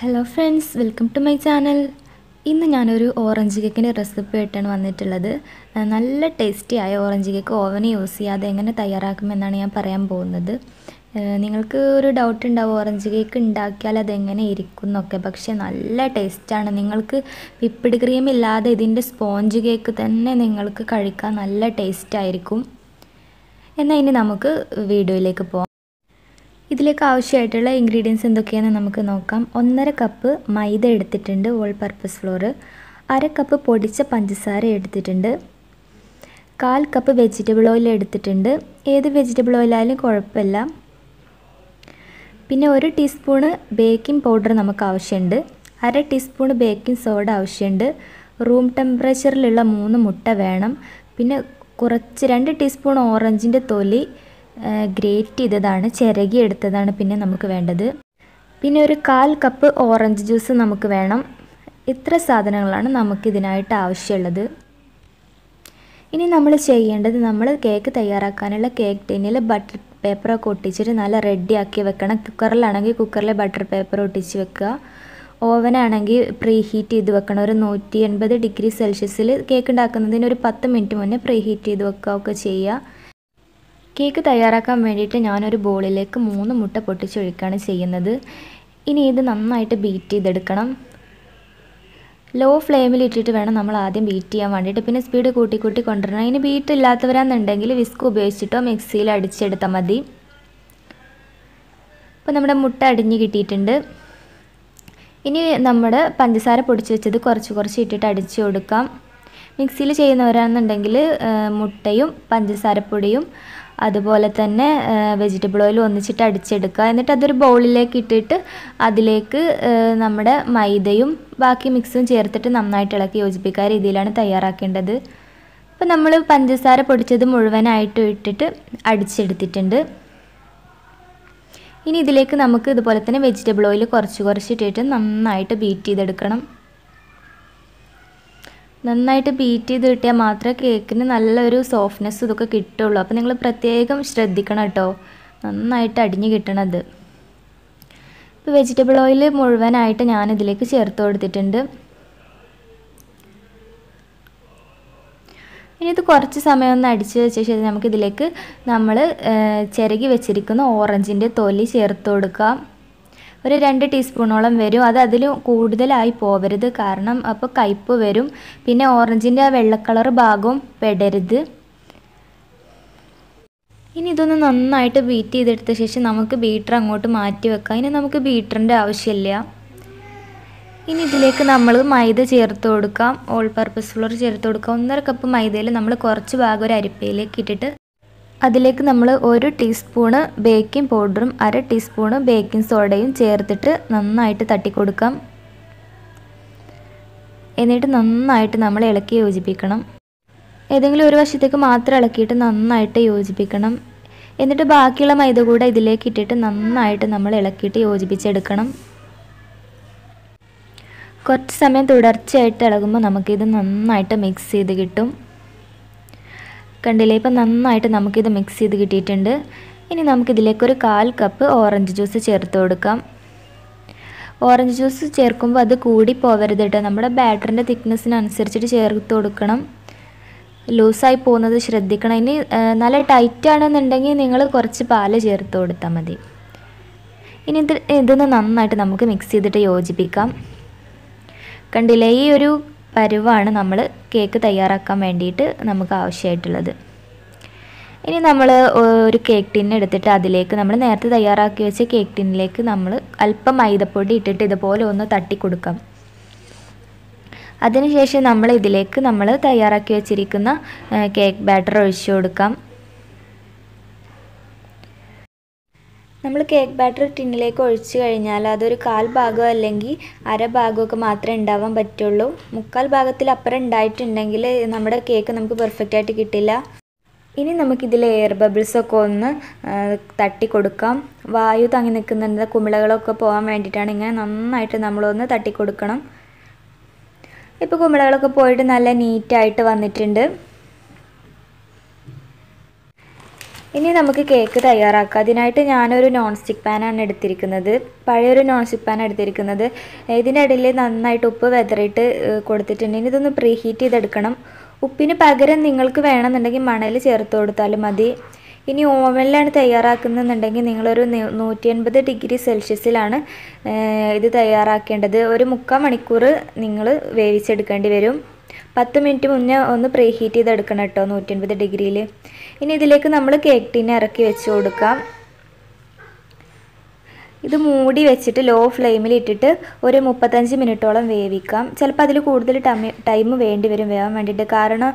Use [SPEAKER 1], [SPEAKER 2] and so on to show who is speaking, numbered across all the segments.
[SPEAKER 1] Hello friends welcome to my channel ഇന്ന് ഞാനൊരു orange കേക്കിന്റെ റെസിപ്പി ആയിട്ടാണ് വന്നിട്ടുള്ളത്. നല്ല ടേസ്റ്റി ആയ ഓറഞ്ച് കേക്ക് ഓവന് യൂസ് ചെയ്യാതെ എങ്ങനെ തയ്യാറാക്കുമെന്നാണ് ഞാൻ പറയാൻ പോകുന്നത്. നിങ്ങൾക്ക് ഒരു ഡൗട്ട് ഉണ്ടാവും ഓറഞ്ച് കേക്ക് ഉണ്ടാക്കിയാൽ അതെങ്ങനെ ഇരിക്കും എന്നൊക്കെ. പക്ഷേ നല്ല ടേസ്റ്റാണ് നിങ്ങൾക്ക് വിപ്പിഡ് ക്രീം ഇല്ലാതെ ഇതിന്റെ സ്പോഞ്ച് കേക്ക് തന്നെ നിങ്ങൾക്ക് കഴിക്കാൻ നല്ല ടേസ്റ്റായിരിക്കും എന്നാൽ ഇനി നമുക്ക് വീഡിയോയിലേക്ക് പോകാം ഇതിലേക്ക് ആവശ്യമായിട്ടുള്ള ഇൻഗ്രീഡിയൻസ് എന്തൊക്കെയാണെന്ന് നമുക്ക് നോക്കാം. ഒന്നര കപ്പ് മൈദ എടുത്തിട്ടുണ്ട് ഓൾ പർപ്പസ് ഫ്ലോറ് അര കപ്പ് പൊടിച്ച പഞ്ചസാര എടുത്തിട്ടുണ്ട്. കാൽ കപ്പ് വെജിറ്റബിൾ ഓയിൽ എടുത്തിട്ടുണ്ട്. ഏത് വെജിറ്റബിൾ ഓയിലായാലും കുഴപ്പമില്ല. പിന്നെ ഒരു ടീസ്പൂണ് ബേക്കിംഗ് പൗഡർ നമുക്ക് ആവശ്യമുണ്ട്. അര ടീസ്പൂണ് ബേക്കിംഗ് സോഡ ആവശ്യമുണ്ട്. റൂം ടെമ്പറേച്ചറിലുള്ള മൂന്ന് മുട്ട വേണം. പിന്നെ കുറച്ച് രണ്ട് ടീസ്പൂൺ ഓറഞ്ചിന്റെ തൊലി ഗ്രേറ്റ് ചെയ്തതാണ് ചിരകി എടുത്തതാണ് പിന്നെ നമുക്ക് വേണ്ടത്. പിന്നെ ഒരു കാൽ കപ്പ് ഓറഞ്ച് ജ്യൂസ് നമുക്ക് വേണം. ഇത്ര സാധനങ്ങളാണ് നമുക്കിതിനായിട്ട് ആവശ്യമുള്ളത്. ഇനി നമ്മൾ ചെയ്യേണ്ടത് നമ്മൾ കേക്ക് തയ്യാറാക്കാനുള്ള കേക്ക് ടിന്നിൽ ബട്ടർ പേപ്പറൊക്കെ ഒട്ടിച്ചിട്ട് നല്ല റെഡിയാക്കി വെക്കണം. കുക്കറിലാണെങ്കിൽ കുക്കറിലെ ബട്ടർ പേപ്പർ ഒട്ടിച്ച് വെക്കുക. ഓവനാണെങ്കിൽ പ്രീ ഹീറ്റ് ചെയ്ത് വെക്കണം. ഒരു നൂറ്റി എൺപത് ഡിഗ്രി സെൽഷ്യസിൽ കേക്ക് ഉണ്ടാക്കുന്നതിന് ഒരു പത്ത് മിനിറ്റ് മുന്നേ പ്രീ ഹീറ്റ് ചെയ്ത് വെക്കുക ഒക്കെ ചെയ്യുക. കേക്ക് തയ്യാറാക്കാൻ വേണ്ടിയിട്ട് ഞാനൊരു ബോളിലേക്ക് മൂന്ന് മുട്ട പൊട്ടിച്ചൊഴിക്കുകയാണ് ചെയ്യുന്നത്. ഇനി ഇത് നന്നായിട്ട് ബീറ്റ് ചെയ്തെടുക്കണം. ലോ ഫ്ലെയിമിൽ ഇട്ടിട്ട് വേണം നമ്മൾ ആദ്യം ബീറ്റ് ചെയ്യാൻ വേണ്ടിയിട്ട്. പിന്നെ സ്പീഡ് കൂട്ടി കൂട്ടി കൊണ്ടുവരണം. ഇനി ബീറ്റ് ഇല്ലാത്തവരാണെന്നുണ്ടെങ്കിൽ വിസ്ക് ഉപയോഗിച്ചിട്ടോ മിക്സിയിൽ അടിച്ചെടുത്താൽ മതി. അപ്പോൾ നമ്മുടെ മുട്ട അടിഞ്ഞ് കിട്ടിയിട്ടുണ്ട്. ഇനി നമ്മുടെ പഞ്ചസാര പൊടിച്ച് വെച്ചത് കുറച്ച് കുറച്ച് ഇട്ടിട്ട് അടിച്ചു കൊടുക്കാം. മിക്സിയിൽ ചെയ്യുന്നവരാണെന്നുണ്ടെങ്കിൽ മുട്ടയും പഞ്ചസാരപ്പൊടിയും അതുപോലെ തന്നെ വെജിറ്റബിൾ ഓയിൽ ഒന്നിച്ചിട്ട് അടിച്ചെടുക്കുക. എന്നിട്ട് അതൊരു ബൗളിലേക്ക് ഇട്ടിട്ട് അതിലേക്ക് നമ്മുടെ മൈദയും ബാക്കി മിക്സും ചേർത്തിട്ട് നന്നായിട്ട് ഇളക്കി യോജിപ്പിക്കുക രീതിയിലാണ് തയ്യാറാക്കേണ്ടത്. അപ്പോൾ നമ്മൾ പഞ്ചസാര പൊടിച്ചത് മുഴുവനായിട്ട് ഇട്ടിട്ട് അടിച്ചെടുത്തിട്ടുണ്ട്. ഇനി ഇതിലേക്ക് നമുക്ക് ഇതുപോലെ തന്നെ വെജിറ്റബിൾ ഓയിൽ കുറച്ച് കുറച്ച് ഇട്ടിട്ട് നന്നായിട്ട് ബീറ്റ് ചെയ്തെടുക്കണം. നന്നായിട്ട് ബീറ്റ് ചെയ്ത് കിട്ടിയാൽ മാത്രമേ കേക്കിന് നല്ലൊരു സോഫ്റ്റ്നെസ് ഇതൊക്കെ കിട്ടുള്ളൂ. അപ്പോൾ നിങ്ങൾ പ്രത്യേകം ശ്രദ്ധിക്കണം കേട്ടോ. നന്നായിട്ട് അടിഞ്ഞ് കിട്ടണത്. ഇപ്പോൾ വെജിറ്റബിൾ ഓയിൽ മുഴുവനായിട്ട് ഞാൻ ഇതിലേക്ക് ചേർത്ത് കൊടുത്തിട്ടുണ്ട്. ഇനി ഇത് കുറച്ച് സമയം ഒന്ന് അടിച്ച് വെച്ച ശേഷം നമുക്കിതിലേക്ക് നമ്മൾ ചിരകി വെച്ചിരിക്കുന്ന ഓറഞ്ചിന്റെ തൊലി ചേർത്ത് കൊടുക്കാം. ഒരു രണ്ട് ടീസ്പൂണോളം വരും. അത് അതിൽ കൂടുതലായി പോവരുത്. കാരണം അപ്പോൾ കയ്പ്പ് വരും. പിന്നെ ഓറഞ്ചിന്റെ ആ വെള്ളക്കളർ കളർ ഭാഗവും പെടരുത്. ഇനി ഇതൊന്ന് നന്നായിട്ട് ബീറ്റ് ചെയ്തെടുത്ത ശേഷം നമുക്ക് ബീറ്റർ അങ്ങോട്ട് മാറ്റി വെക്കാം. ഇനി നമുക്ക് ബീറ്ററിന്റെ ആവശ്യമില്ല. ഇനി ഇതിലേക്ക് നമ്മൾ മൈദ ചേർത്ത് കൊടുക്കാം. ഓൾ പർപ്പസ് ഫ്ലോർ ചേർത്ത് കൊടുക്കാം. ഒന്നര കപ്പ് മൈദയിൽ നമ്മൾ കുറച്ച് ഭാഗം ഒരു അരിപ്പയിലേക്ക് ഇട്ടിട്ട് അതിലേക്ക് നമ്മൾ ഒരു ടീസ്പൂണ് ബേക്കിംഗ് പൗഡറും അര ടീസ്പൂണ് ബേക്കിംഗ് സോഡയും ചേർത്തിട്ട് നന്നായിട്ട് തട്ടിക്കൊടുക്കാം. എന്നിട്ട് നന്നായിട്ട് നമ്മൾ ഇളക്കി യോജിപ്പിക്കണം. ഏതെങ്കിലും ഒരു വശത്തേക്ക് മാത്രം ഇളക്കിയിട്ട് നന്നായിട്ട് യോജിപ്പിക്കണം. എന്നിട്ട് ബാക്കിയുള്ള മൈദ കൂടെ ഇതിലേക്ക് ഇട്ടിട്ട് നന്നായിട്ട് നമ്മൾ ഇളക്കിയിട്ട് യോജിപ്പിച്ചെടുക്കണം. കുറച്ച് സമയം തുടർച്ചയായിട്ട് ഇളകുമ്പോൾ നമുക്കിത് നന്നായിട്ട് മിക്സ് ചെയ്ത് കിട്ടും. കണ്ടില്ലേ? ഇപ്പം നന്നായിട്ട് നമുക്കിത് മിക്സ് ചെയ്ത് കിട്ടിയിട്ടുണ്ട്. ഇനി നമുക്കിതിലേക്ക് ഒരു കാൽ കപ്പ് ഓറഞ്ച് ജ്യൂസ് ചേർത്ത് കൊടുക്കാം. ഓറഞ്ച് ജ്യൂസ് ചേർക്കുമ്പോൾ അത് കൂടി പോവരുത് കേട്ടോ നമ്മുടെ ബാറ്ററിന്റെ തിക്നെസ്സിനനുസരിച്ചിട്ട് ചേർത്ത് കൊടുക്കണം. ലൂസായി പോകുന്നത് ശ്രദ്ധിക്കണം. ഇനി നല്ല ടൈറ്റ് ആണെന്നുണ്ടെങ്കിൽ നിങ്ങൾ കുറച്ച് പാൽ ചേർത്ത് കൊടുത്താൽ മതി. ഇനി ഇത് ഇതൊന്ന് നന്നായിട്ട് നമുക്ക് മിക്സ് ചെയ്തിട്ട് യോജിപ്പിക്കാം. കണ്ടില്ലേ? ഈ ഒരു പരുവാണ് നമ്മൾ കേക്ക് തയ്യാറാക്കാൻ വേണ്ടിയിട്ട് നമുക്ക് ആവശ്യമായിട്ടുള്ളത്. ഇനി നമ്മൾ ഒരു കേക്ക് ടിൻ എടുത്തിട്ട് അതിലേക്ക് നമ്മൾ നേരത്തെ തയ്യാറാക്കി വെച്ച കേക്ക് ടിന്നിലേക്ക് നമ്മൾ അല്പം മൈദപ്പൊടി ഇട്ടിട്ട് ഇതുപോലെ ഒന്ന് തട്ടി കൊടുക്കാം. അതിനുശേഷം നമ്മൾ ഇതിലേക്ക് നമ്മൾ തയ്യാറാക്കി വെച്ചിരിക്കുന്ന കേക്ക് ബാറ്റർ ഒഴിച്ചു കൊടുക്കാം. നമ്മൾ കേക്ക് ബാറ്റർ ടിന്നിലേക്ക് ഒഴിച്ചു കഴിഞ്ഞാൽ അതൊരു കാൽ ഭാഗം അല്ലെങ്കിൽ അര ഭാഗമൊക്കെ മാത്രമേ ഉണ്ടാവാൻ പറ്റുള്ളൂ. മുക്കാൽ ഭാഗത്തിൽ അപ്പുറം ഉണ്ടായിട്ടുണ്ടെങ്കിൽ നമ്മുടെ കേക്ക് നമുക്ക് പെർഫെക്റ്റ് ആയിട്ട് കിട്ടില്ല. ഇനി നമുക്കിതിൽ എയർ ബബിൾസൊക്കെ ഒന്ന് തട്ടി കൊടുക്കാം. വായു തങ്ങി നിൽക്കുന്നുണ്ട്. കുമിളകളൊക്കെ പോകാൻ വേണ്ടിയിട്ടാണ് ഇങ്ങനെ നന്നായിട്ട് നമ്മളൊന്ന് തട്ടി കൊടുക്കണം. ഇപ്പോൾ കുമിളകളൊക്കെ പോയിട്ട് നല്ല നീറ്റായിട്ട് വന്നിട്ടുണ്ട്. ഇനി നമുക്ക് കേക്ക് തയ്യാറാക്കാം. അതിനായിട്ട് ഞാനൊരു നോൺ സ്റ്റിക്ക് പാനാണ് എടുത്തിരിക്കുന്നത്. പഴയൊരു നോൺ സ്റ്റിക്ക് പാൻ എടുത്തിരിക്കുന്നത്. ഇതിന്റെ ഇടയിൽ നന്നായിട്ട് ഉപ്പ് വെതറിയിട്ട് കൊടുത്തിട്ടുണ്ട്. ഇനി ഇതൊന്ന് പ്രീ ഹീറ്റ് ചെയ്തെടുക്കണം. ഉപ്പിന് പകരം നിങ്ങൾക്ക് വേണമെന്നുണ്ടെങ്കിൽ മണൽ ചേർത്ത് കൊടുത്താലും മതി. ഇനി ഓവനിലാണ് തയ്യാറാക്കുന്നുണ്ടെങ്കിൽ നിങ്ങളൊരു നൂറ്റി എൺപത് ഡിഗ്രി സെൽഷ്യസിലാണ് ഇത് തയ്യാറാക്കേണ്ടത്. ഒരു മുക്കാൽ മണിക്കൂർ നിങ്ങൾ വേവിച്ചെടുക്കേണ്ടി വരും. പത്ത് മിനിറ്റ് മുന്നേ ഒന്ന് പ്രീ ഹീറ്റ് ചെയ്തെടുക്കണം കേട്ടോ നൂറ്റി എൺപത് ഡിഗ്രിയിൽ ഇനി ഇതിലേക്ക് നമ്മൾ കേക്ക് ടീൻ ഇറക്കി വെച്ച് കൊടുക്കാം. ഇത് മൂടി വെച്ചിട്ട് ലോ ഫ്ലെയിമിൽ ഇട്ടിട്ട് ഒരു മുപ്പത്തഞ്ച് മിനിറ്റോളം വേവിക്കാം. ചിലപ്പോൾ അതിൽ കൂടുതൽ ടൈം വേണ്ടി വരും വേവാൻ വേണ്ടിയിട്ട്. കാരണം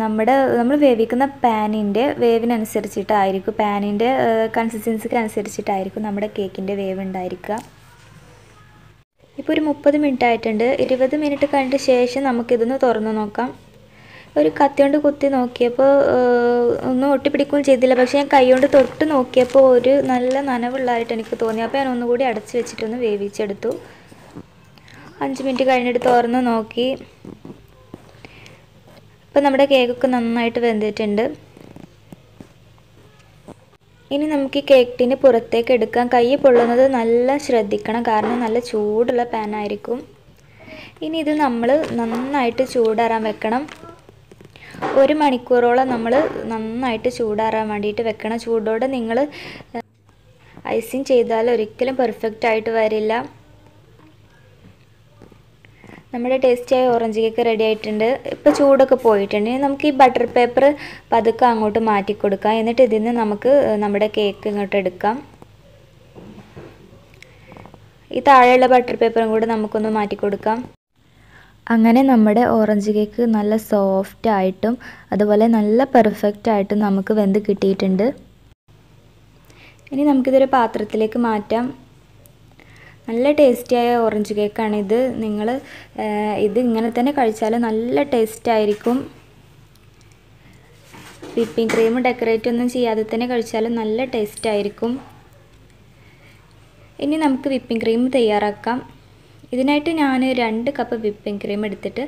[SPEAKER 1] നമ്മുടെ നമ്മൾ വേവിക്കുന്ന പാനിന്റെ വേവിനനുസരിച്ചിട്ടായിരിക്കും പാനിന്റെ കൺസിസ്റ്റൻസിക്ക് അനുസരിച്ചിട്ടായിരിക്കും നമ്മുടെ കേക്കിന്റെ വേവ് ഉണ്ടായിരിക്കുക. ഇപ്പോൾ ഒരു മുപ്പത് മിനിറ്റ് ആയിട്ടുണ്ട് ഇരുപത് മിനിറ്റ് കഴിഞ്ഞ ശേഷം നമുക്കിതൊന്ന് തുറന്നു നോക്കാം. ഒരു കത്തി കൊണ്ട് കുത്തി നോക്കിയപ്പോൾ ഒന്നും ഒട്ടിപ്പിടിക്കുകയും ചെയ്തില്ല. പക്ഷേ ഞാൻ കൈ കൊണ്ട് തൊട്ട് നോക്കിയപ്പോൾ ഒരു നല്ല നനവുള്ളതായിട്ട് എനിക്ക് തോന്നി. അപ്പോൾ ഞാൻ ഒന്നുകൂടി അടച്ച് വെച്ചിട്ടൊന്ന് വേവിച്ചെടുത്തു. അഞ്ച് മിനിറ്റ് കഴിഞ്ഞിട്ട് തുറന്ന് നോക്കി. ഇപ്പം നമ്മുടെ കേക്കൊക്കെ നന്നായിട്ട് വെന്തിട്ടുണ്ട്. ഇനി നമുക്ക് ഈ കേക്ക് ടീന് പുറത്തേക്ക് എടുക്കാം. കൈ പൊള്ളുന്നത് നല്ല ശ്രദ്ധിക്കണം. കാരണം നല്ല ചൂടുള്ള പാനായിരിക്കും. ഇനി ഇത് നമ്മൾ നന്നായിട്ട് ചൂടാറാൻ വെക്കണം. ഒരു മണിക്കൂറോളം നമ്മൾ നന്നായിട്ട് ചൂടാറാൻ വേണ്ടിയിട്ട് വെക്കണം ചൂടോടെ നിങ്ങൾ ഐസിങ് ചെയ്താൽ ഒരിക്കലും പെർഫെക്റ്റ് ആയിട്ട് വരില്ല. നമ്മുടെ ടേസ്റ്റിയായ ഓറഞ്ച് കേക്ക് റെഡി ആയിട്ടുണ്ട്. ഇപ്പോൾ ചൂടൊക്കെ പോയിട്ടുണ്ട്. ഇനി നമുക്ക് ഈ ബട്ടർ പേപ്പർ പതുക്കെ അങ്ങോട്ട് മാറ്റി കൊടുക്കാം. എന്നിട്ട് ഇതിൽ നിന്ന് നമുക്ക് നമ്മുടെ കേക്ക് ഇങ്ങോട്ട് എടുക്കാം. ഈ താഴെയുള്ള ബട്ടർ പേപ്പറും കൂടെ നമുക്കൊന്ന് മാറ്റി കൊടുക്കാം. അങ്ങനെ നമ്മുടെ ഓറഞ്ച് കേക്ക് നല്ല സോഫ്റ്റ് ആയിട്ടും അതുപോലെ നല്ല പെർഫെക്റ്റ് ആയിട്ടും നമുക്ക് വെന്ത് കിട്ടിയിട്ടുണ്ട്. ഇനി നമുക്കിതൊരു പാത്രത്തിലേക്ക് മാറ്റാം. നല്ല ടേസ്റ്റിയായ ഓറഞ്ച് കേക്കാണ് ഇത്. നിങ്ങൾ ഇത് ഇങ്ങനെ തന്നെ കഴിച്ചാൽ നല്ല ടേസ്റ്റ് ആയിരിക്കും. വിപ്പിംഗ് ക്രീം ഡെക്കറേറ്റ് ഒന്നും ചെയ്യാതെ തന്നെ കഴിച്ചാൽ നല്ല ടേസ്റ്റ് ആയിരിക്കും. ഇനി നമുക്ക് വിപ്പിംഗ് ക്രീം തയ്യാറാക്കാം. ഇതിനായിട്ട് ഞാൻ രണ്ട് കപ്പ് വിപ്പിംഗ് ക്രീം എടുത്തിട്ട്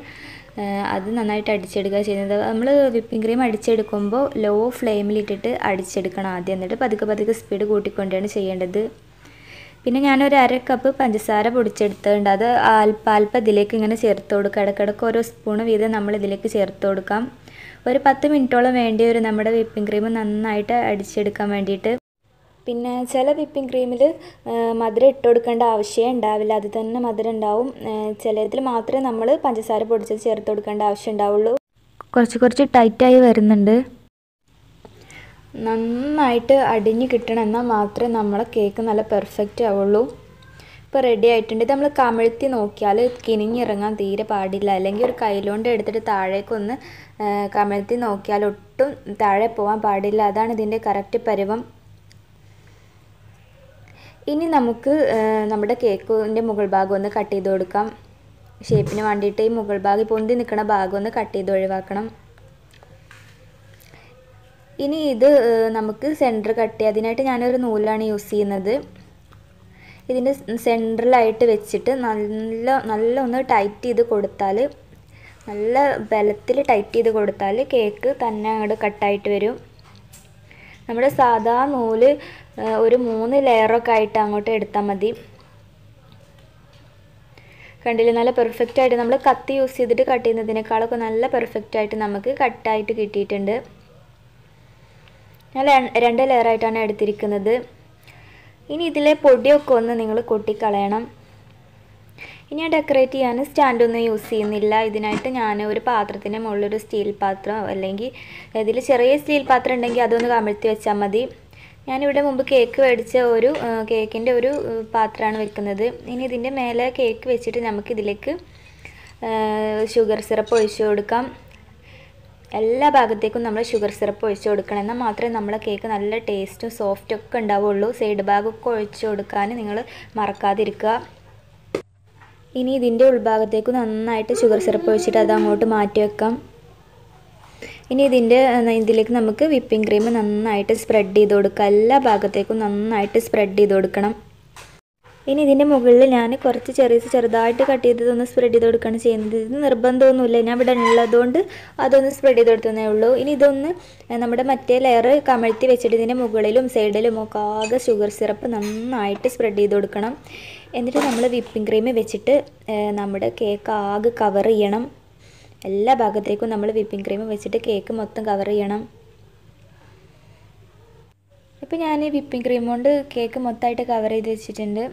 [SPEAKER 1] അത് നന്നായിട്ട് അടിച്ചെടുക്കുക ചെയ്യുന്നത്. നമ്മൾ വിപ്പിംഗ് ക്രീം അടിച്ചെടുക്കുമ്പോൾ ലോ ഫ്ലെയിമിലിട്ടിട്ട് അടിച്ചെടുക്കണം ആദ്യം. എന്നിട്ട് പതുക്കെ പതുക്കെ സ്പീഡ് കൂട്ടിക്കൊണ്ടാണ് ചെയ്യേണ്ടത്. പിന്നെ ഞാനൊരു അര കപ്പ് പഞ്ചസാര പൊടിച്ചെടുത്തിട്ടുണ്ട്. അത് അല്പ ഇതിലേക്ക് ഇങ്ങനെ ചേർത്ത് കൊടുക്കുക ഇടയ്ക്കിടയ്ക്ക് ഓരോ സ്പൂണ് വീതം നമ്മൾ ഇതിലേക്ക് ചേർത്ത് കൊടുക്കാം. ഒരു പത്ത് മിനിറ്റോളം വേണ്ടി വരും നമ്മുടെ വിപ്പിംഗ് ക്രീം നന്നായിട്ട് അടിച്ചെടുക്കാൻ വേണ്ടിയിട്ട് പിന്നെ ചില വിപ്പിംഗ് ക്രീമിൽ മധുരം ഇട്ട് കൊടുക്കേണ്ട ആവശ്യമേ ഉണ്ടാവില്ല. അത് തന്നെ മധുരം ഉണ്ടാവും. ചിലതിൽ മാത്രമേ നമ്മൾ പഞ്ചസാര പൊടിച്ചത് ചേർത്ത് കൊടുക്കേണ്ട ആവശ്യം ഉണ്ടാവുള്ളൂ. കുറച്ച് കുറച്ച് ടൈറ്റായി വരുന്നുണ്ട്. നന്നായിട്ട് അടിഞ്ഞ് കിട്ടണം. എന്നാൽ മാത്രമേ നമ്മളെ കേക്ക് നല്ല പെർഫെക്റ്റ് ആവുള്ളൂ. ഇപ്പോൾ റെഡി ആയിട്ടുണ്ട്. ഇത് നമ്മൾ കമിഴ്ത്തി നോക്കിയാൽ കിനിഞ്ഞിറങ്ങാൻ തീരെ പാടില്ല. അല്ലെങ്കിൽ ഒരു കയ്യിലോണ്ട് എടുത്തിട്ട് താഴേക്കൊന്ന് കമിഴ്ത്തി നോക്കിയാൽ ഒട്ടും താഴെ പോകാൻ പാടില്ല. അതാണ് ഇതിന്റെ കറക്റ്റ് പരുവം. ഇനി നമുക്ക് നമ്മുടെ കേക്കിന്റെ മുകൾ ഭാഗം ഒന്ന് കട്ട് ചെയ്ത് കൊടുക്കാം. ഷേപ്പിന് വേണ്ടിയിട്ട് ഈ മുകൾ ഭാഗം പൊന്തി നിൽക്കുന്ന ഭാഗം ഒന്ന് കട്ട് ചെയ്ത് ഒഴിവാക്കണം. ഇനി ഇത് നമുക്ക് സെന്റർ കട്ട് ചെയ്യാം. അതിനായിട്ട് ഞാനൊരു നൂലാണ് യൂസ് ചെയ്യുന്നത്. ഇതിന്റെ സെന്ററിലായിട്ട് വെച്ചിട്ട് നല്ല നല്ല ഒന്ന് ടൈറ്റ് ചെയ്ത് കൊടുത്താൽ നല്ല ബലത്തിൽ ടൈറ്റ് ചെയ്ത് കൊടുത്താൽ കേക്ക് തന്നെ അങ്ങോട്ട് കട്ടായിട്ട് വരും. നമ്മുടെ സാധാ നൂൽ ഒരു മൂന്ന് ലെയറൊക്കെ ആയിട്ട് അങ്ങോട്ട് എടുത്താൽ മതി. കണ്ടില്ലേ? നല്ല പെർഫെക്റ്റ് ആയിട്ട് നമ്മൾ കത്തി യൂസ് ചെയ്തിട്ട് കട്ട് ചെയ്യുന്നതിനേക്കാളൊക്കെ നല്ല പെർഫെക്റ്റ് ആയിട്ട് നമുക്ക് കട്ടായിട്ട് കിട്ടിയിട്ടുണ്ട്. ഞാൻ രണ്ട് ലെയറായിട്ടാണ് എടുത്തിരിക്കുന്നത്. ഇനി ഇതിലെ പൊടിയൊക്കെ ഒന്ന് നിങ്ങൾ കൊട്ടിക്കളയണം. ഇനി ഞാൻ ഡെക്കറേറ്റ് ചെയ്യാൻ സ്റ്റാൻഡൊന്നും യൂസ് ചെയ്യുന്നില്ല. ഇതിനായിട്ട് ഞാൻ ഒരു പാത്രത്തിന്റെ മുകളിലൊരു സ്റ്റീൽ പാത്രം അല്ലെങ്കിൽ ഇതിൽ ചെറിയ സ്റ്റീൽ പാത്രം ഉണ്ടെങ്കിൽ അതൊന്ന് കമിഴ്ത്തി വെച്ചാൽ മതി. ഞാനിവിടെ മുമ്പ് കേക്ക് മേടിച്ച ഒരു കേക്കിന്റെ ഒരു പാത്രമാണ് വെക്കുന്നത്. ഇനി ഇതിന്റെ മേലെ കേക്ക് വെച്ചിട്ട് നമുക്കിതിലേക്ക് ഷുഗർ സിറപ്പ് ഒഴിച്ചു കൊടുക്കാം. എല്ലാ ഭാഗത്തേക്കും നമ്മൾ ഷുഗർ സിറപ്പ് ഒഴിച്ചു കൊടുക്കണം. എന്നാൽ മാത്രമേ നമ്മളെ കേക്ക് നല്ല ടേസ്റ്റും സോഫ്റ്റും ഒക്കെ ഉണ്ടാവുള്ളൂ. സൈഡ് ഭാഗമൊക്കെ ഒഴിച്ചു കൊടുക്കാൻ നിങ്ങൾ മറക്കാതിരിക്കുക. ഇനി ഇതിന്റെ ഉൾഭാഗത്തേക്ക് നന്നായിട്ട് ഷുഗർ സിറപ്പ് ഒഴിച്ചിട്ട് അത് അങ്ങോട്ട് മാറ്റി വെക്കാം. ഇനി ഇതിന്റെ ഇതിലേക്ക് നമുക്ക് വിപ്പിംഗ് ക്രീം നന്നായിട്ട് സ്പ്രെഡ് ചെയ്ത് കൊടുക്കുക എല്ലാ ഭാഗത്തേക്കും നന്നായിട്ട് സ്പ്രെഡ് ചെയ്ത് കൊടുക്കണം. ഇനി ഇതിന്റെ മുകളിൽ ഞാൻ കുറച്ച് ചെറിയ ചെറുതായിട്ട് കട്ട് ചെയ്തതൊന്ന് സ്പ്രെഡ് ചെയ്ത് കൊടുക്കുകയാണ് ചെയ്യുന്നത്. ഇത് നിർബന്ധമൊന്നുമില്ല. ഞാൻ ഇവിടെ ഉള്ളതുകൊണ്ട് അതൊന്ന് സ്പ്രെഡ് ചെയ്ത് കൊടുത്തതേ ഉള്ളൂ. ഇനി ഇതൊന്ന് നമ്മുടെ മറ്റേ ലെയർ കമഴ്ത്തി വെച്ചിട്ട് ഇതിന്റെ മുകളിലും സൈഡിലും ഒക്കെ ആകെ ഷുഗർ സിറപ്പ് നന്നായിട്ട് സ്പ്രെഡ് ചെയ്ത് കൊടുക്കണം. എന്നിട്ട് നമ്മൾ വിപ്പിംഗ് ക്രീം വെച്ചിട്ട് നമ്മുടെ കേക്ക് ആകെ കവർ ചെയ്യണം. എല്ലാ ഭാഗത്തേക്കും നമ്മൾ വിപ്പിംഗ് ക്രീം വെച്ചിട്ട് കേക്ക് മൊത്തം കവർ ചെയ്യണം. ഇപ്പോൾ ഞാൻ ഈ വിപ്പിംഗ് ക്രീം കൊണ്ട് കേക്ക് മൊത്തമായിട്ട് കവർ ചെയ്ത് വെച്ചിട്ടുണ്ട്.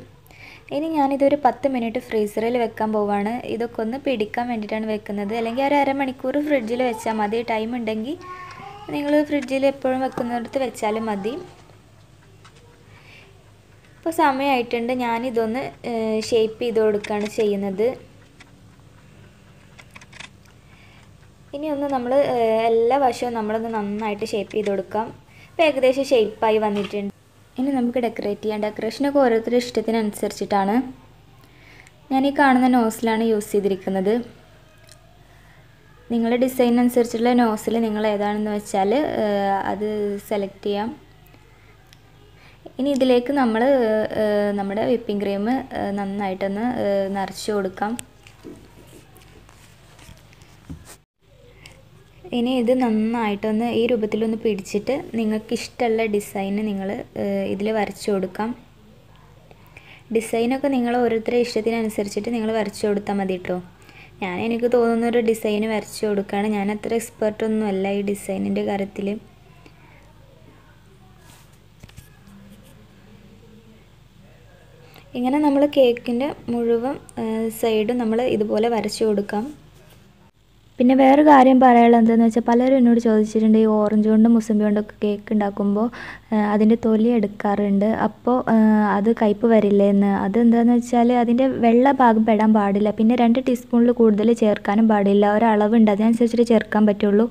[SPEAKER 1] ഇനി ഞാനിതൊരു പത്ത് മിനിറ്റ് ഫ്രീസറിൽ വെക്കാൻ പോവാണ്. ഇതൊക്കെ ഒന്ന് പിടിക്കാൻ വേണ്ടിയിട്ടാണ് വെക്കുന്നത്. അല്ലെങ്കിൽ ഒരു അരമണിക്കൂർ ഫ്രിഡ്ജിൽ വെച്ചാൽ മതി. ടൈം ഉണ്ടെങ്കിൽ നിങ്ങൾ ഫ്രിഡ്ജിൽ എപ്പോഴും വെക്കുന്നിടത്ത് വെച്ചാലും മതി. ഇപ്പോൾ സമയമായിട്ടുണ്ട് ഞാനിതൊന്ന് ഷേപ്പ് ചെയ്ത് കൊടുക്കുകയാണ് ചെയ്യുന്നത്. ഇനി ഒന്ന് നമ്മൾ എല്ലാ വശവും നമ്മളൊന്ന് നന്നായിട്ട് ഷേപ്പ് ചെയ്ത് കൊടുക്കാം. ഇപ്പോൾ ഏകദേശം ഷേപ്പായി വന്നിട്ടുണ്ട്. ഇനി നമുക്ക് ഡെക്കറേറ്റ് ചെയ്യാം. ഡെക്കറേഷനൊക്കെ ഓരോരുത്തരുടെ ഇഷ്ടത്തിനനുസരിച്ചിട്ടാണ്. ഞാൻ ഈ കാണുന്ന നോസിലാണ് യൂസ് ചെയ്തിരിക്കുന്നത്. നിങ്ങളുടെ ഡിസൈൻ അനുസരിച്ചുള്ള നോസിൽ നിങ്ങൾ ഏതാണെന്ന് വെച്ചാൽ അത് സെലക്ട് ചെയ്യാം. ഇനി ഇതിലേക്ക് നമ്മൾ നമ്മുടെ വിപ്പിംഗ് ക്രീം നന്നായിട്ടൊന്ന് നിറച്ച് കൊടുക്കാം. ഇനി ഇത് നന്നായിട്ടൊന്ന് ഈ രൂപത്തിലൊന്ന് പിടിച്ചിട്ട് നിങ്ങൾക്ക് ഇഷ്ടമുള്ള ഡിസൈന് നിങ്ങൾ ഇതിൽ വരച്ചു കൊടുക്കാം. ഡിസൈനൊക്കെ നിങ്ങൾ ഓരോരുത്തരുടെ ഇഷ്ടത്തിനനുസരിച്ചിട്ട് നിങ്ങൾ വരച്ചു കൊടുത്താൽ മതി കേട്ടോ ഞാൻ എനിക്ക് തോന്നുന്ന ഒരു ഡിസൈന് വരച്ചു കൊടുക്കുകയാണ് ഞാൻ അത്ര എക്സ്പെർട്ടൊന്നും അല്ല ഈ ഡിസൈനിന്റെ കാര്യത്തിൽ ഇങ്ങനെ നമ്മൾ കേക്കിന്റെ മുഴുവൻ സൈഡും നമ്മൾ ഇതുപോലെ വരച്ചു കൊടുക്കാം. പിന്നെ വേറെ കാര്യം പറയാനുള്ളത് എന്താണെന്ന് വെച്ചാൽ പലരും എന്നോട് ചോദിച്ചിട്ടുണ്ട് ഈ ഓറഞ്ച് കൊണ്ടും മുസമ്പി കൊണ്ടൊക്കെ കേക്ക് ഉണ്ടാക്കുമ്പോൾ അതിന്റെ തൊലി എടുക്കാറുണ്ട്. അപ്പോൾ അത് കയ്പ്പ് വരില്ലേ എന്ന്. അതെന്താണെന്ന് വെച്ചാൽ അതിന്റെ വെള്ള ഭാഗം പെടാൻ പാടില്ല. പിന്നെ രണ്ട് ടീസ്പൂണിൽ കൂടുതൽ ചേർക്കാനും പാടില്ല. ഒരളവുണ്ട് അതിനനുസരിച്ചിട്ട് ചേർക്കാൻ പറ്റുള്ളൂ.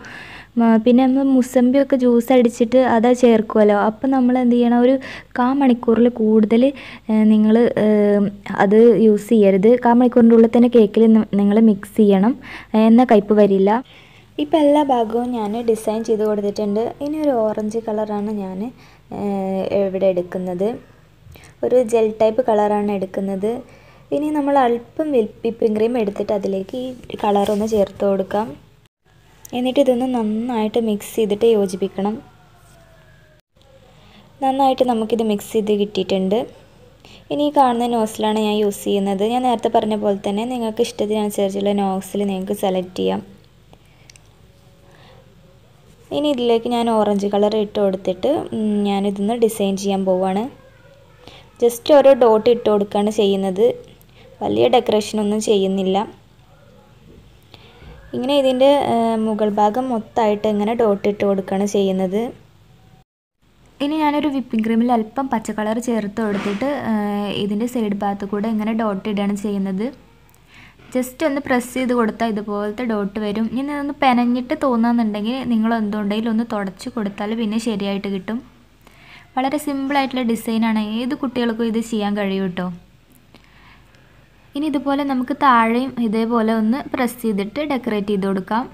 [SPEAKER 1] പിന്നെ നമ്മൾ മുസമ്പിയൊക്കെ ജ്യൂസ് അടിച്ചിട്ട് അത് ചേർക്കുമല്ലോ അപ്പം നമ്മൾ എന്ത് ചെയ്യണം? ഒരു കാ മണിക്കൂറിൽ കൂടുതൽ നിങ്ങൾ അത് യൂസ് ചെയ്യരുത്. കാ മണിക്കൂറിന്റെ ഉള്ളിൽ തന്നെ കേക്കിൽ നിങ്ങൾ മിക്സ് ചെയ്യണം. എന്ന കയ്പ്പ് വരില്ല. ഇപ്പം എല്ലാ ഭാഗവും ഞാൻ ഡിസൈൻ ചെയ്ത് കൊടുത്തിട്ടുണ്ട്. ഇനി ഒരു ഓറഞ്ച് കളറാണ് ഞാൻ ഇവിടെ എടുക്കുന്നത്. ഒരു ജെൽ ടൈപ്പ് കളറാണ് എടുക്കുന്നത്. ഇനി നമ്മൾ അല്പം വിപ്പിംഗ് ക്രീം എടുത്തിട്ട് അതിലേക്ക് ഈ കളറൊന്ന് ചേർത്ത് കൊടുക്കാം. എന്നിട്ട് ഇതൊന്ന് നന്നായിട്ട് മിക്സ് ചെയ്തിട്ട് യോജിപ്പിക്കണം. നന്നായിട്ട് നമുക്കിത് മിക്സ് ചെയ്ത് കിട്ടിയിട്ടുണ്ട്. ഇനി കാണുന്ന നോസിലാണ് ഞാൻ യൂസ് ചെയ്യുന്നത്. ഞാൻ നേരത്തെ പറഞ്ഞ പോലെ തന്നെ നിങ്ങൾക്ക് ഇഷ്ടത്തിനനുസരിച്ചുള്ള നോസിൽ നിങ്ങൾക്ക് സെലക്ട് ചെയ്യാം. ഇനി ഇതിലേക്ക് ഞാൻ ഓറഞ്ച് കളർ ഇട്ട് കൊടുത്തിട്ട് ഞാനിതൊന്ന് ഡിസൈൻ ചെയ്യാൻ പോവാണ്. ജസ്റ്റ് ഓരോ ഡോട്ട് ഇട്ട് കൊടുക്കുകയാണ് ചെയ്യുന്നത്. വലിയ ഡെക്കറേഷനൊന്നും ചെയ്യുന്നില്ല. ഇങ്ങനെ ഇതിന്റെ മുകൾ ഭാഗം മൊത്തമായിട്ട് ഇങ്ങനെ ഡോട്ട് ഇട്ട് കൊടുക്കുകയാണ് ചെയ്യുന്നത്. ഇനി ഞാനൊരു വിപ്പിംഗ് ക്രീമിൽ അല്പം പച്ച കളർ ചേർത്ത് കൊടുത്തിട്ട് ഇതിന്റെ സൈഡ് ഭാഗത്ത് കൂടെ ഇങ്ങനെ ഡോട്ട് ഇടുകയാണ് ചെയ്യുന്നത്. ജസ്റ്റ് ഒന്ന് പ്രസ് ചെയ്ത് കൊടുത്താൽ ഇതുപോലത്തെ ഡോട്ട് വരും. ഇനി ഒന്ന് പെനഞ്ഞിട്ട് തോന്നുന്നുണ്ടെങ്കിൽ നിങ്ങൾ എന്തുണ്ടെങ്കിലും ഒന്ന് തുടച്ച് കൊടുത്താൽ പിന്നെ ശരിയായിട്ട് കിട്ടും. വളരെ സിമ്പിളായിട്ടുള്ള ഡിസൈനാണ് ഏത് കുട്ടികൾക്കും ഇത് ചെയ്യാൻ കഴിയും കേട്ടോ. ഇനി ഇതുപോലെ നമുക്ക് താഴെയും ഇതേപോലെ ഒന്ന് പ്രസ് ചെയ്തിട്ട് ഡെക്കറേറ്റ് ചെയ്ത് കൊടുക്കാം.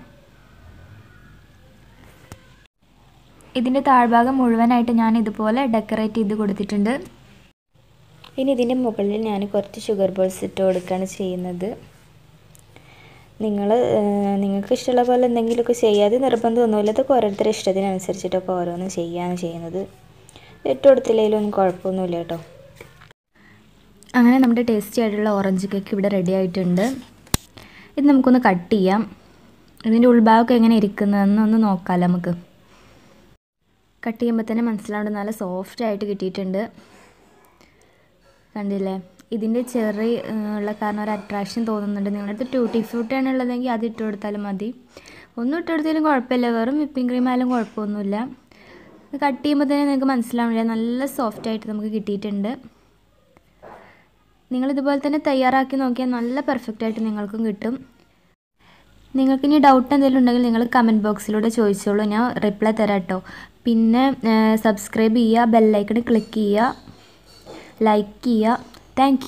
[SPEAKER 1] ഇതിന്റെ താഴ്ഭാഗം മുഴുവനായിട്ട് ഞാൻ ഇതുപോലെ ഡെക്കറേറ്റ് ചെയ്ത് കൊടുത്തിട്ടുണ്ട്. ഇനി ഇതിന്റെ മുകളിൽ ഞാൻ കുറച്ച് ഷുഗർ ബോൾസ് ഇട്ട് കൊടുക്കുകയാണ് ചെയ്യുന്നത്. നിങ്ങൾ നിങ്ങൾക്ക് ഇഷ്ടമുള്ള പോലെ എന്തെങ്കിലുമൊക്കെ ചെയ്യാതെ നിർബന്ധമൊന്നുമില്ല. അതൊക്കെ ഓരോരുത്തരുടെ ഇഷ്ടത്തിനനുസരിച്ചിട്ടൊക്കെ ഓരോന്നും ചെയ്യുകയാണ് ചെയ്യുന്നത്. ഇട്ട് കൊടുത്തില്ലെങ്കിലൊന്നും കുഴപ്പമൊന്നുമില്ല കേട്ടോ. അങ്ങനെ നമ്മുടെ ടേസ്റ്റി ആയിട്ടുള്ള ഓറഞ്ച് കേക്ക് ഇവിടെ റെഡി ആയിട്ടുണ്ട്. ഇത് നമുക്കൊന്ന് കട്ട് ചെയ്യാം. ഇതിന്റെ ഉൾഭാഗമൊക്കെ എങ്ങനെ ഇരിക്കുന്നതെന്ന് ഒന്ന് നോക്കാം നമുക്ക്. കട്ട് ചെയ്യുമ്പോൾ തന്നെ മനസ്സിലാവുന്നത് നല്ല സോഫ്റ്റ് ആയിട്ട് കിട്ടിയിട്ടുണ്ട്. കണ്ടില്ലേ? ഇതിന്റെ ചെറി ഉള്ള കാരണം ഒരു അട്രാക്ഷൻ തോന്നുന്നുണ്ട്. നിങ്ങളുടെ അടുത്ത് ട്യൂട്ടി ഫ്രൂട്ടാണ് ഉള്ളതെങ്കിൽ അത് ഇട്ട് കൊടുത്താലും മതി. ഒന്നും ഇട്ട് കൊടുത്താലും കുഴപ്പമില്ല. വെറും വിപ്പിംഗ് ക്രീം ആയാലും കുഴപ്പമൊന്നുമില്ല. കട്ട് ചെയ്യുമ്പോൾ തന്നെ നിങ്ങൾക്ക് മനസ്സിലാവില്ല നല്ല സോഫ്റ്റ് ആയിട്ട് നമുക്ക് കിട്ടിയിട്ടുണ്ട്. നിങ്ങളിതുപോലെ തന്നെ തയ്യാറാക്കി നോക്കിയാൽ നല്ല പെർഫെക്റ്റ് ആയിട്ട് നിങ്ങൾക്കും കിട്ടും. നിങ്ങൾക്ക് ഇനി ഡൗട്ട് എന്തെങ്കിലും ഉണ്ടെങ്കിൽ നിങ്ങൾ കമന്റ് ബോക്സിലൂടെ ചോദിച്ചോളൂ. ഞാൻ റിപ്ലൈ തരാം കേട്ടോ പിന്നെ സബ്സ്ക്രൈബ് ചെയ്യുക ബെല്ലൈക്കൺ ക്ലിക്ക് ചെയ്യുക ലൈക്ക് ചെയ്യുക. താങ്ക്